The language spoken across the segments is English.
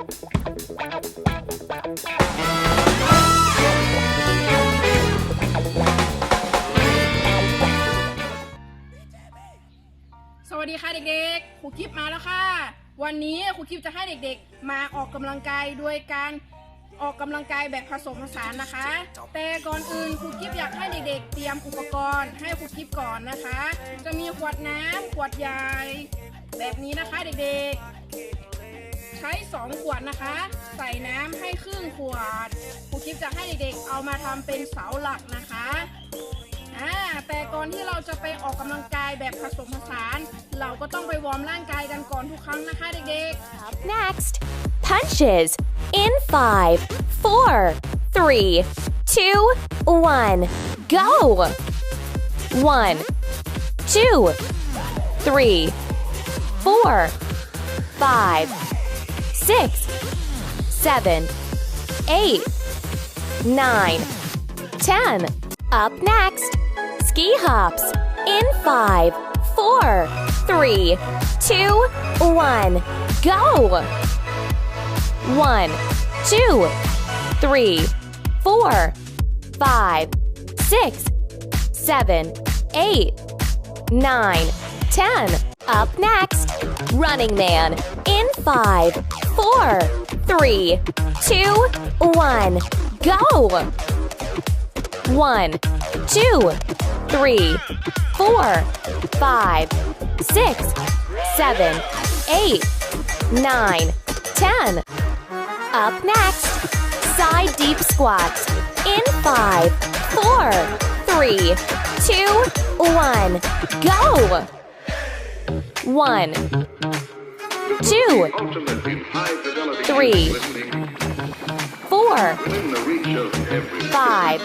สวัสดีค่ะเด็กๆ ครูกิฟมาแล้วค่ะ วันนี้ครูกิฟจะให้เด็กๆ มาออกกำลังกายโดยการออกกำลังกายแบบผสมผสานนะคะ แต่ก่อนอื่นครูกิฟอยากให้เด็กๆ เตรียมอุปกรณ์ให้ครูกิฟก่อนนะคะ จะมีขวดน้ำขวดใหญ่แบบนี้นะคะเด็กๆ ใช้ 2 ขวดนะคะ ใส่น้ำให้ครึ่งขวดครูกิฟจะให้เด็กๆเอามาทำเป็นเสาหลักนะคะอ่าแต่ก่อนที่เราจะไปออกกำลังกายแบบผสมผสาน เราก็ต้องไปวอร์มร่างกายกันก่อนทุกครั้งนะคะเด็ก Up next, punches in five, four, three, two, one, go! One, two, three, four, five, six, seven, eight, nine, ten. Up next, ski hops in five, four, three, two, one, go! One, two, three, four, five, six, seven, eight, nine, ten. Up next, Running Man in five, four, three, two, one, go! One, two, three, four, five, six, seven, eight, nine, ten. Up next, side deep squats in five, four, three, two, one, go! One, two, Three. four, five,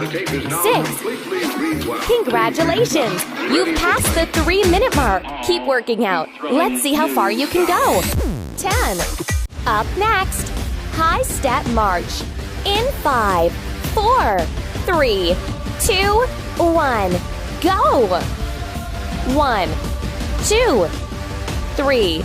Six. Congratulations! You've passed the three minute mark. Keep working out. Let's see how far you can go. 10. Up next, high step march. In five, four, three, two, one, go! One, two, three,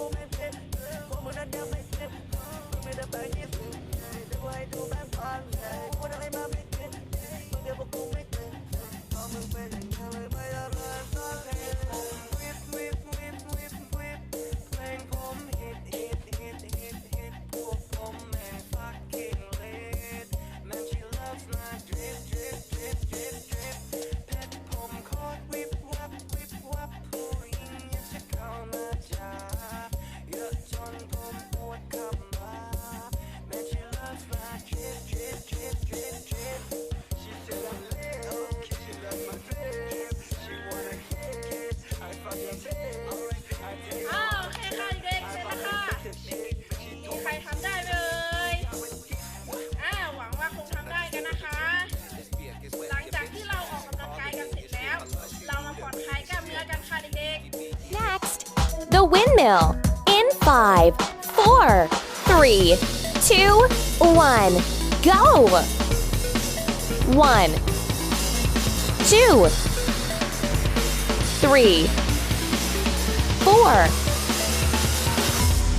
cô em em cô muốn ăn nhau mấy em cô mới đã bao nhiêu người อ้าวโอเคค่ะเด็กๆเสร็จแล้วค่ะมีใครทำได้ไหมเอ่ยอ่าหวังว่าคงทำได้กันนะคะ หลังจากที่เราออกกำลังกายกันเสร็จแล้ว เรามาผ่อนคลายกล้ามเนื้อกันค่ะเด็กๆ Next, the windmill. In five, four, three, two, one, go. One, two, three, four,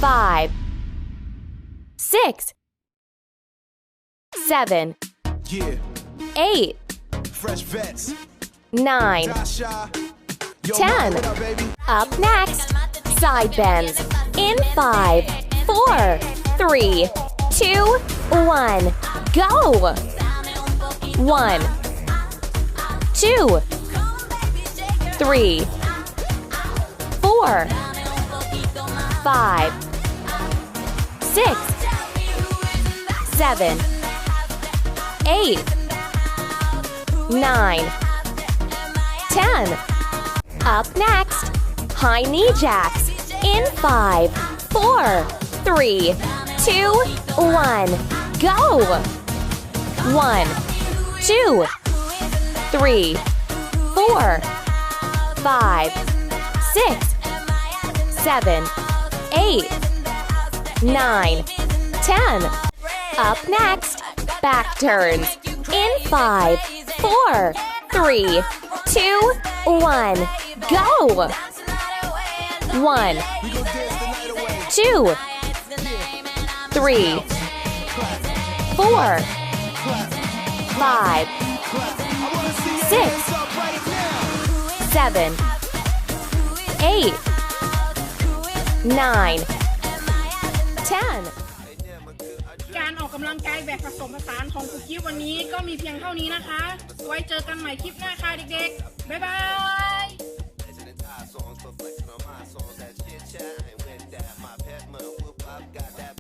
five, six, seven, Yeah, eight, fresh vets. nine. Yo, Ten. Up. Up next, side bends. In five, four, three, two, one, go. One, two, three, four, five, six, seven, eight, nine, ten. Up next, high knee jacks. In five, four, three, two, one, go. One, two, three, four, five, six, seven, eight, nine, ten. Up next, back turns. In five, four, three, two, one, go. One, two, three, four, five, Six. seven, eight, nine, ten. การออกกำลังกายแบบผสมผสานของคุกกี้วันนี้ก็มีเพียงเท่านี้นะคะ ไว้เจอกันใหม่คลิปหน้าค่ะเด็กๆ บ๊ายบาย